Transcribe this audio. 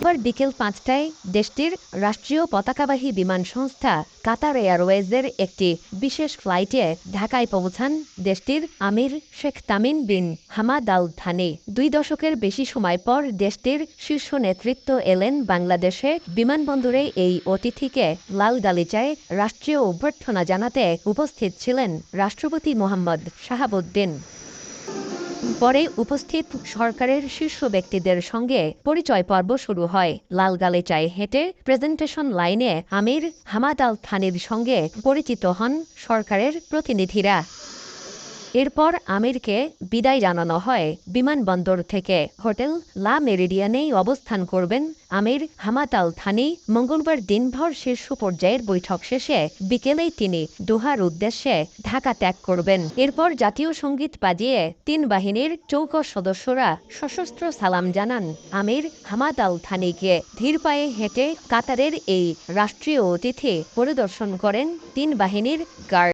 এবার বিকেল পাঁচটায় দেশটির রাষ্ট্রীয় পতাকাবাহী বিমান সংস্থা কাতার এয়ারওয়েজের একটি বিশেষ ফ্লাইটে ঢাকায় পৌঁছান দেশটির আমির Sheikh Tamim bin Hamad Al Thani. দুই দশকের বেশি সময় পর দেশটির শীর্ষ নেতৃত্ব এলেন বাংলাদেশে বিমানবন্দরে এই অতিথিকে লাল গালিচায় রাষ্ট্রীয় অভ্যর্থনা জানাতে উপস্থিত ছিলেন রাষ্ট্রপতি মোহাম্মদ শাহাবুদ্দিন। পরে উপস্থিত সরকারের শীর্ষ ব্যক্তিদের সঙ্গে পরিচয় পর্ব শুরু হয়। লাল গালিচায় হেঁটে প্রেজেন্টেশন লাইনে আমির হামাদ আল থানির সঙ্গে পরিচিত হন সরকারের প্রতিনিধিরা। এরপর আমিরকে বিদায় জানানো হয় বিমানবন্দর থেকে। হোটেল লা মেরিডিয়ানেই অবস্থান করবেন আমির হামাদ আল থানি। মঙ্গলবার দিনভর শীর্ষ পর্যায়ের বৈঠক শেষে বিকেলেই তিনি দোহার উদ্দেশ্যে ঢাকা ত্যাগ করবেন। এরপর জাতীয় সংগীত বাজিয়ে তিন বাহিনীর চৌক সদস্যরা সশস্ত্র সালাম জানান আমির হামাদ আল থানিকে। ধীর পায়ে হেঁটে কাতারের এই রাষ্ট্রীয় অতিথি পরিদর্শন করেন তিন বাহিনীর গার্ড।